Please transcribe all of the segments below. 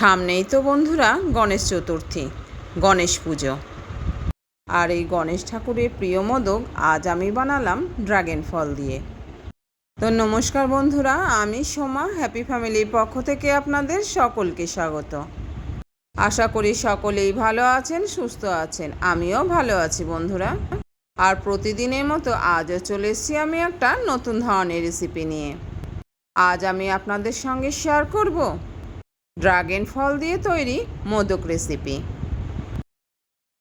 সামনেই তো বন্ধুরা গণেশ চতুর্থী, গণেশ পুজো। আর এই গণেশ ঠাকুরের প্রিয় মোদক আজ আমি বানালাম ড্রাগন ফল দিয়ে। তো নমস্কার বন্ধুরা, আমি সোমা, হ্যাপি ফ্যামিলির পক্ষ থেকে আপনাদের সকলকে স্বাগত। আশা করি সকলেই ভালো আছেন, সুস্থ আছেন। আমিও ভালো আছি বন্ধুরা। আর প্রতিদিনের মতো আজও চলে এসেছি আমি একটা নতুন ধরনের রেসিপি নিয়ে। আজ আমি আপনাদের সঙ্গে শেয়ার করব ড্রাগন ফল দিয়ে তৈরি মোদক রেসিপি।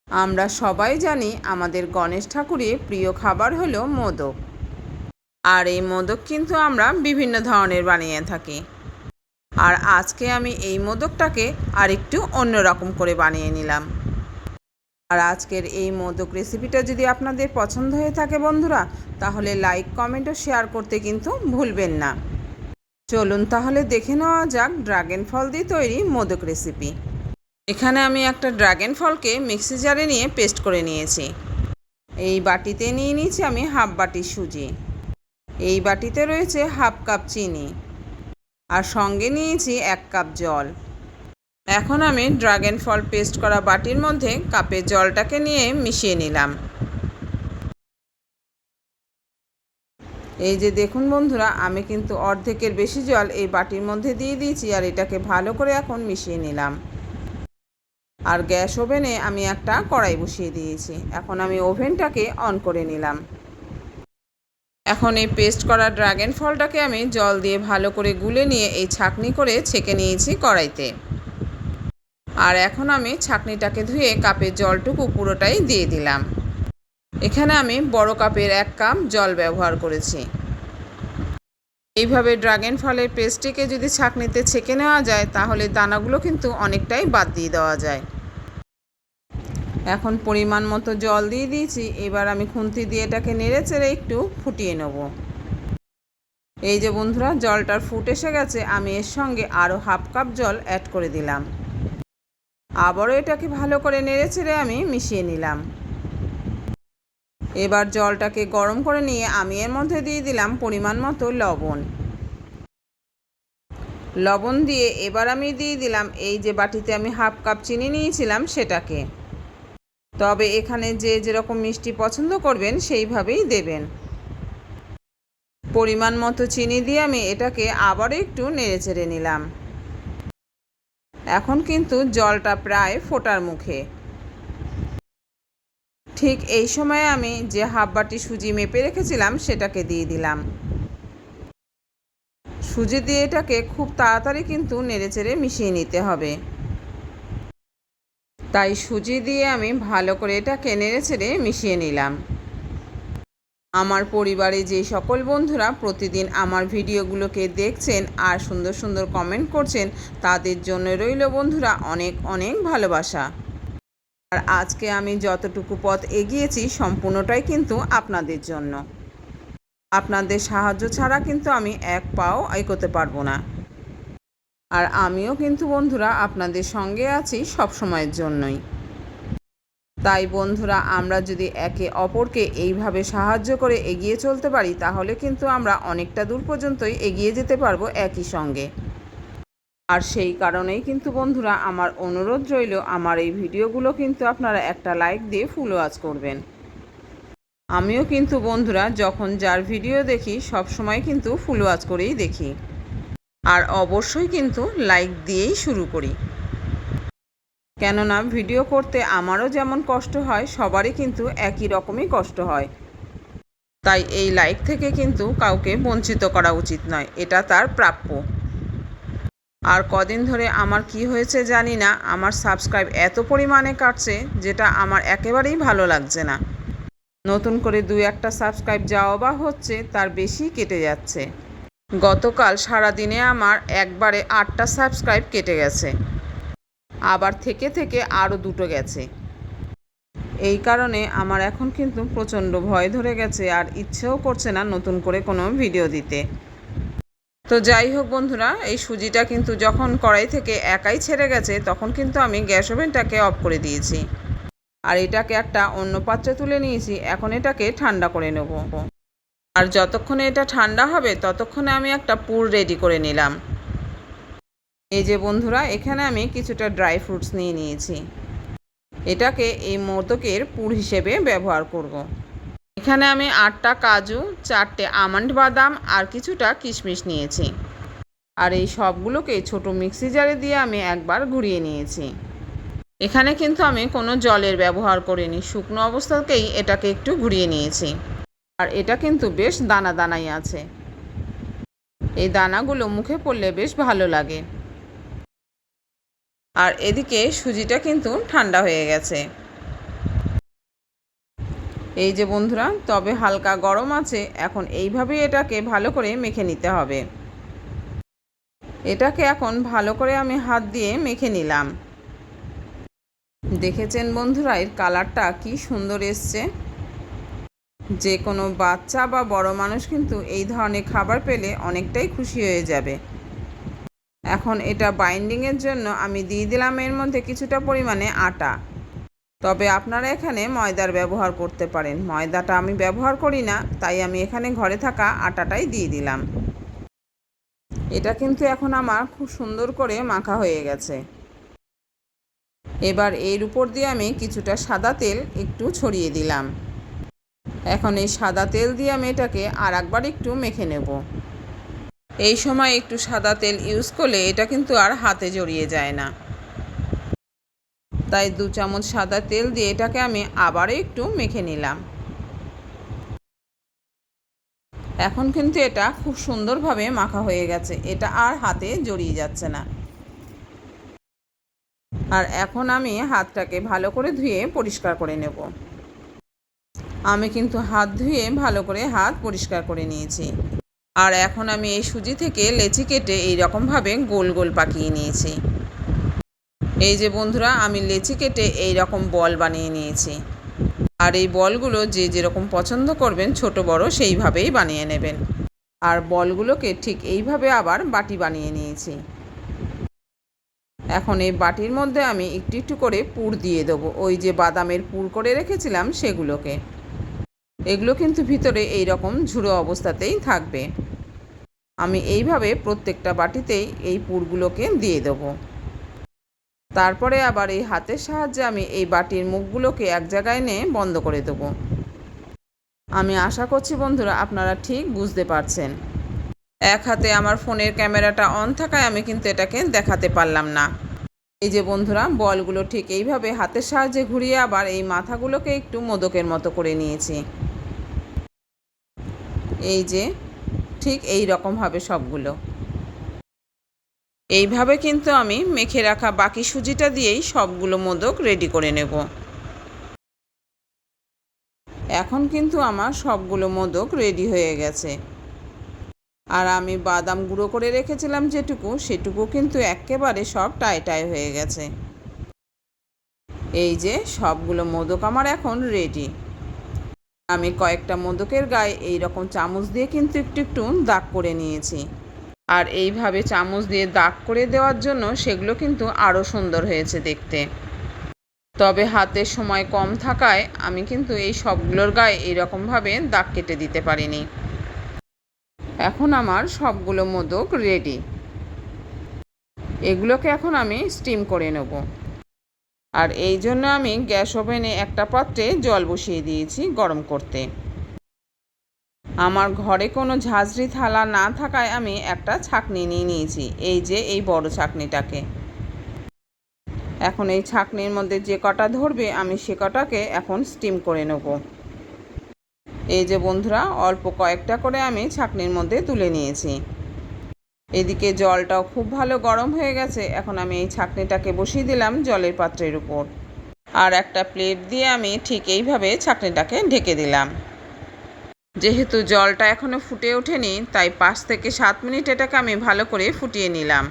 আমরা সবাই জানি আমাদের গণেশ ঠাকুরের প্রিয় খাবার হলো মোদক। আর এই মোদক কিন্তু আমরা বিভিন্ন ধরনের বানিয়ে থাকি। আর আজকে আমি এই মোদকটাকে আর একটু অন্যরকম করে বানিয়ে নিলাম। আর আজকের এই মোদক রেসিপিটা যদি আপনাদের পছন্দ হয়ে থাকে বন্ধুরা, তাহলে লাইক, কমেন্ট ও শেয়ার করতে কিন্তু ভুলবেন না। চলুন তাহলে দেখে নেওয়া যাক ড্রাগন ফল দিয়ে তৈরি মোদক রেসিপি। এখানে আমি একটা ড্রাগন ফলকে মিক্সি জারে নিয়ে পেস্ট করে নিয়েছি। এই বাটিতে নিয়ে নিয়েছি আমি হাফ বাটি সুজি। এই বাটিতে রয়েছে হাফ কাপ চিনি। আর সঙ্গে নিয়েছি এক কাপ জল। এখন আমি ড্রাগন ফল পেস্ট করা বাটির মধ্যে কাপের জলটাকে নিয়ে মিশিয়ে নিলাম। এই যে দেখুন বন্ধুরা, আমি কিন্তু অর্ধেকের বেশি জল এই বাটির মধ্যে দিয়ে দিয়েছি আর এটাকে ভালো করে এখন মিশিয়ে নিলাম। আর গ্যাস ওভেনে আমি একটা কড়াই বসিয়ে দিয়েছি। এখন আমি ওভেনটাকে অন করে নিলাম। এখন এই পেস্ট করা ড্রাগন ফলটাকে আমি জল দিয়ে ভালো করে গুলে নিয়ে এই ছাকনি করে ছেঁকে নিয়েছি কড়াইতে। আর এখন আমি ছাকনিটাকে ধুয়ে কাপের জলটুকু পুরোটাই দিয়ে দিলাম। এখানে আমি বড় কাপের এক কাপ জল ব্যবহার করেছি। এইভাবে ড্রাগন ফলের পেস্টটিকে যদি ছাঁকনিতে ছেঁকে নেওয়া যায়, তাহলে দানাগুলো কিন্তু অনেকটাই বাদ দিয়ে দেওয়া যায়। এখন পরিমাণ মতো জল দিয়ে দিয়েছি। এবার আমি খুন্তি দিয়ে এটাকে নেড়ে চেড়ে একটু ফুটিয়ে নেব। এই যে বন্ধুরা জলটার ফুট এসে গেছে। আমি এর সঙ্গে আরও হাফ কাপ জল অ্যাড করে দিলাম। আবারও এটাকে ভালো করে নেড়ে চেড়ে আমি মিশিয়ে নিলাম। এবার জলটাকে গরম করে নিয়ে আমি এর মধ্যে দিয়ে দিলাম পরিমাণ মতো লবণ। লবণ দিয়ে এবার আমি দিয়ে দিলাম এই যে বাটিতে আমি হাফ কাপ চিনি নিয়েছিলাম সেটাকে। তবে এখানে যে যেরকম মিষ্টি পছন্দ করবেন সেইভাবেই দেবেন। পরিমাণ মতো চিনি দিয়ে আমি এটাকে আবারও একটু নেড়ে চেড়ে নিলাম। এখন কিন্তু জলটা প্রায় ফোটার মুখে। ঠিক এই সময়ে আমি যে হাফ বাটি সুজি মেপে রেখেছিলাম, সেটাকে দিয়ে দিলাম। সুজি দিয়ে এটাকে খুব তাড়াতাড়ি কিন্তু নেড়েচেড়ে মিশিয়ে নিতে হবে। তাই সুজি দিয়ে আমি ভালো করে এটাকে নেড়েচেড়ে মিশিয়ে নিলাম। আমার পরিবারে যে সকল বন্ধুরা প্রতিদিন আমার ভিডিওগুলোকে দেখছেন আর সুন্দর সুন্দর কমেন্ট করছেন, তাদের জন্য রইল বন্ধুরা অনেক অনেক ভালোবাসা। আর আজকে আমি যতটুকু পথ এগিয়েছি সম্পূর্ণটাই কিন্তু আপনাদের জন্য। আপনাদের সাহায্য ছাড়া কিন্তু আমি এক পাও এগোতে পারব না। আর আমিও কিন্তু বন্ধুরা আপনাদের সঙ্গে আছি সব সময়ের জন্যই। তাই বন্ধুরা, আমরা যদি একে অপরকে এইভাবে সাহায্য করে এগিয়ে চলতে পারি, তাহলে কিন্তু আমরা অনেকটা দূর পর্যন্তই এগিয়ে যেতে পারব একই সঙ্গে। আর সেই কারণেই কিন্তু বন্ধুরা আমার অনুরোধ রইল, আমার এই ভিডিওগুলো কিন্তু আপনারা একটা লাইক দিয়ে ফুল ওয়াচ করবেন। আমিও কিন্তু বন্ধুরা যখন যার ভিডিও দেখি, সব সময় কিন্তু ফুল ওয়াচ করেই দেখি। আর অবশ্যই কিন্তু লাইক দিয়েই শুরু করি। কেননা ভিডিও করতে আমারও যেমন কষ্ট হয়, সবারই কিন্তু একই রকমই কষ্ট হয়। তাই এই লাইক থেকে কিন্তু কাউকে বঞ্চিত করা উচিত নয়, এটা তার প্রাপ্য। আর কদিন ধরে আমার কি হয়েছে জানি না, আমার সাবস্ক্রাইব এত পরিমাণে কাটছে যেটা আমার একেবারেই ভালো লাগছে না। নতুন করে দু একটা সাবস্ক্রাইব যাওয়া বা হচ্ছে তার বেশি কেটে যাচ্ছে। গতকাল সারাদিনে আমার একবারে আটটা সাবস্ক্রাইব কেটে গেছে। আবার থেকে থেকে আরও দুটো গেছে। এই কারণে আমার এখন কিন্তু প্রচণ্ড ভয় ধরে গেছে আর ইচ্ছেও করছে না নতুন করে কোনো ভিডিও দিতে। তো যাই হোক বন্ধুরা, এই সুজিটা কিন্তু যখন কড়াই থেকে একাই ছেড়ে গেছে, তখন কিন্তু আমি গ্যাস ওভেনটাকে অফ করে দিয়েছি। আর এটাকে একটা অন্য পাত্রে তুলে নিয়েছি, এখন এটাকে ঠান্ডা করে নেব। আর যতক্ষণে এটা ঠান্ডা হবে, ততক্ষণে আমি একটা পুর রেডি করে নিলাম। এই যে বন্ধুরা, এখানে আমি কিছুটা ড্রাই ফ্রুটস নিয়ে নিয়েছি। এটাকে এই মোদকের পুর হিসেবে ব্যবহার করব। এখানে আমি আটটা কাজু, চারটে আমন্ড বাদাম আর কিছুটা কিশমিশ নিয়েছি। আর এই সবগুলোকে ছোট মিক্সি জারে দিয়ে আমি একবার ঘুরিয়ে নিয়েছি। এখানে কিন্তু আমি কোনো জলের ব্যবহার করিনি, শুকনো অবস্থাতেই এটাকে একটু ঘুরিয়ে নিয়েছি। আর এটা কিন্তু বেশ দানা দানাই আছে। এই দানাগুলো মুখে পড়লে বেশ ভালো লাগে। আর এদিকে সুজিটা কিন্তু ঠান্ডা হয়ে গেছে। এই যে বন্ধুরা, তবে হালকা গরম আছে, এখন এইভাবেই এটাকে ভালো করে মেখে নিতে হবে। এটাকে এখন ভালো করে আমি হাত দিয়ে মেখে নিলাম। দেখেছেন বন্ধুরা, এর কালারটা কি সুন্দর এসছে। যে কোনো বাচ্চা বা বড় মানুষ কিন্তু এই ধরনের খাবার পেলে অনেকটাই খুশি হয়ে যাবে। এখন এটা বাইন্ডিংয়ের জন্য আমি দিয়ে দিলাম এর মধ্যে কিছুটা পরিমাণে আটা। তবে আপনারা এখানে ময়দার ব্যবহার করতে পারেন। ময়দাটা আমি ব্যবহার করি না, তাই আমি এখানে ঘরে থাকা আটাটাই দিয়ে দিলাম। এটা কিন্তু এখন আমার খুব সুন্দর করে মাখা হয়ে গেছে। এবার এর উপর দিয়ে আমি কিছুটা সাদা তেল একটু ছড়িয়ে দিলাম। এখন এই সাদা তেল দিয়ে আমি এটাকে আর একবার একটু মেখে নেব। এই সময় একটু সাদা তেল ইউজ করলে এটা কিন্তু আর হাতে জড়িয়ে যায় না। তাই দু চামচ সাদা তেল দিয়ে এটাকে আমি আবারও একটু মেখে নিলাম। এখন কিন্তু এটা খুব সুন্দরভাবে মাখা হয়ে গেছে। এটা আর হাতে জড়িয়ে যাচ্ছে না। আর এখন আমি হাতটাকে ভালো করে ধুয়ে পরিষ্কার করে নেব। আমি কিন্তু হাত ধুয়ে ভালো করে হাত পরিষ্কার করে নিয়েছি। আর এখন আমি এই সুজি থেকে লেচি কেটে এইরকমভাবে গোল গোল পাকিয়ে নিয়েছি। এই যে বন্ধুরা, আমি লেচি কেটে এই রকম বল বানিয়ে নিয়েছি। আর এই বলগুলো যে যেরকম পছন্দ করবেন, ছোট, বড়, সেইভাবেই বানিয়ে নেবেন। আর বলগুলোকে ঠিক এইভাবে আবার বাটি বানিয়ে নিয়েছি। এখন এই বাটির মধ্যে আমি একটু একটু করে পুর দিয়ে দেবো। ওই যে বাদামের পুর করে রেখেছিলাম সেগুলোকে। এগুলো কিন্তু ভিতরে এই রকম ঝুড়ো অবস্থাতেই থাকবে। আমি এইভাবে প্রত্যেকটা বাটিতেই এই পুরগুলোকে দিয়ে দেবো। তারপরে আবার এই হাতের সাহায্যে আমি এই বাটির মুখগুলোকে এক জায়গায় নিয়ে বন্ধ করে দেবো। আমি আশা করছি বন্ধুরা আপনারা ঠিক বুঝতে পারছেন। এক হাতে আমার ফোনের ক্যামেরাটা অন থাকায় আমি কিন্তু এটাকে দেখাতে পারলাম না। এই যে বন্ধুরা, বলগুলো ঠিক এইভাবে হাতের সাহায্যে ঘুরিয়ে আবার এই মাথাগুলোকে একটু মোদকের মতো করে নিয়েছি। এই যে ঠিক এই রকমভাবে সবগুলো। এইভাবে কিন্তু আমি মেখে রাখা বাকি সুজিটা দিয়েই সবগুলো মোদক রেডি করে নেব। এখন কিন্তু আমার সবগুলো মোদক রেডি হয়ে গেছে। আর আমি বাদাম গুঁড়ো করে রেখেছিলাম যেটুকু, সেটুকু কিন্তু একেবারে সব টাই টাই হয়ে গেছে। এই যে সবগুলো মোদক আমার এখন রেডি। আমি কয়েকটা মোদকের গায়ে এই রকম চামচ দিয়ে কিন্তু একটু একটু দাগ করে নিয়েছি। আর এইভাবে চামচ দিয়ে দাগ করে দেওয়ার জন্য সেগুলো কিন্তু আরও সুন্দর হয়েছে দেখতে। তবে হাতের সময় কম থাকায় আমি কিন্তু এই সবগুলোর গায়ে এইরকমভাবে দাগ কেটে দিতে পারিনি। এখন আমার সবগুলো মোদক রেডি। এগুলোকে এখন আমি স্টিম করে নেব। আর এই জন্য আমি গ্যাস ওভেনে একটা পাত্রে জল বসিয়ে দিয়েছি গরম করতে। আমার ঘরে কোনো ঝাঁঝরি থালা না থাকায় আমি একটা ছাকনি নিয়ে নিয়েছি, এই যে এই বড় ছাকনিটাকে। এখন এই ছাকনির মধ্যে যে কটা ধরবে, আমি সে কটাকে এখন স্টিম করে নেব। এই যে বন্ধুরা, অল্প কয়েকটা করে আমি ছাকনির মধ্যে তুলে নিয়েছি। এদিকে জলটাও খুব ভালো গরম হয়ে গেছে, এখন আমি এই ছাকনিটাকে বসিয়ে দিলাম জলের পাত্রের উপর। আর একটা প্লেট দিয়ে আমি ঠিক এইভাবে ছাকনিটাকে ঢেকে দিলাম। যেহেতু জলটা এখনও ফুটে ওঠেনি, তাই পাঁচ থেকে সাত মিনিট এটাকে আমি ভালো করে ফুটিয়ে নিলাম।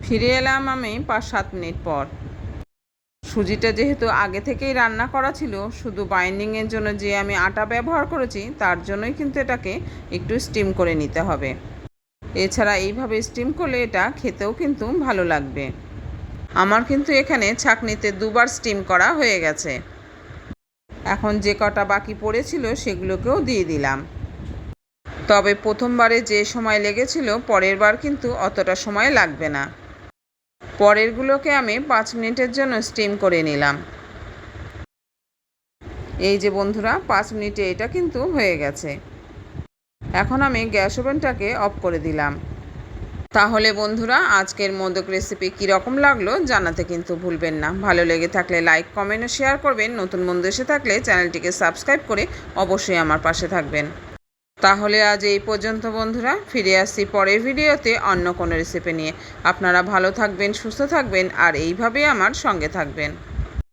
ফিরে এলাম আমি পাঁচ সাত মিনিট পর। সুজিটা যেহেতু আগে থেকেই রান্না করা ছিল, শুধু বাইন্ডিংয়ের জন্য যে আমি আটা ব্যবহার করেছি, তার জন্যই কিন্তু এটাকে একটু স্টিম করে নিতে হবে। এছাড়া এইভাবে স্টিম করলে এটা খেতেও কিন্তু ভালো লাগবে। আমার কিন্তু এখানে ছাকনিতে দুবার স্টিম করা হয়ে গেছে। এখন যে কটা বাকি পড়েছিল সেগুলোকেও দিয়ে দিলাম। তবে প্রথমবারে যে সময় লেগেছিল, পরের বার কিন্তু অতটা সময় লাগবে না। পরেরগুলোকে আমি পাঁচ মিনিটের জন্য স্টিম করে নিলাম। এই যে বন্ধুরা, পাঁচ মিনিটে এটা কিন্তু হয়ে গেছে। এখন আমি গ্যাস ওভেনটাকে অফ করে দিলাম। তাহলে বন্ধুরা, আজকের মোদক রেসিপি কীরকম লাগল জানাতে কিন্তু ভুলবেন না। ভালো লেগে থাকলে লাইক কমেন্ট ও শেয়ার করবেন। নতুন বন্ধু এসে থাকলে চ্যানেলটিকে সাবস্ক্রাইব করে অবশ্যই আমার পাশে থাকবেন। তাহলে আজ এই পর্যন্ত বন্ধুরা, ফিরে আসছি পরের ভিডিওতে অন্য কোনো রেসিপি নিয়ে। আপনারা ভালো থাকবেন, সুস্থ থাকবেন, আর এইভাবেই আমার সঙ্গে থাকবেন।